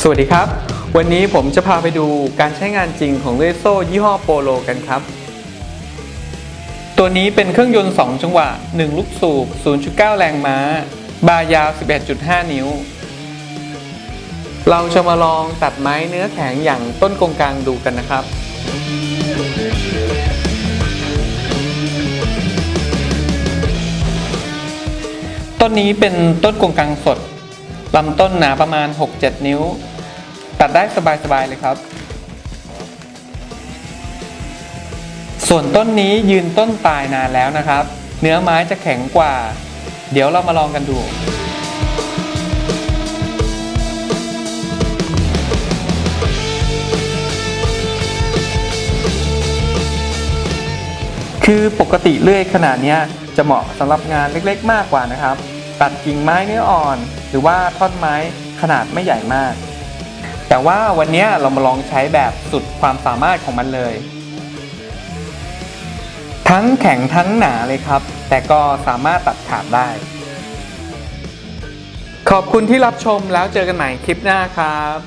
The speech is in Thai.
สวัสดีครับ วันนี้ผมจะพาไปดูการใช้งานจริงของเลื่อยโซ่ยี่ห้อโปโลกันครับ ตัวนี้เป็นเครื่องยนต์ 2 จังหวะ 1 ลูกสูบ 0.9 แรงม้า บายาว 11.5 นิ้ว เราจะมาลองตัดไม้เนื้อแข็งอย่างต้นกงกลางดูกันนะครับต้นนี้เป็นต้นกงกลางสด ลำต้นหนาประมาณ 6-7 นิ้ว ตัดได้สบายๆเลยครับ ส่วนต้นนี้ยืนต้นตายนานแล้วนะครับ เนื้อไม้จะแข็งกว่า เดี๋ยวเรามาลองกันดูคือปกติเลื่อยขนาดนี้จะเหมาะสำหรับงานเล็กๆ มากกว่านะครับ ตัดกิ่งไม้เนื้ออ่อน หรือว่าท่อนไม้ขนาดไม่ใหญ่มาก แต่ว่าวันนี้เรามาลองใช้แบบสุดความสามารถของมันเลย ทั้งแข็งทั้งหนาเลยครับ แต่ก็สามารถตัดขาดได้ ขอบคุณที่รับชมแล้วเจอกันใหม่คลิปหน้าครับ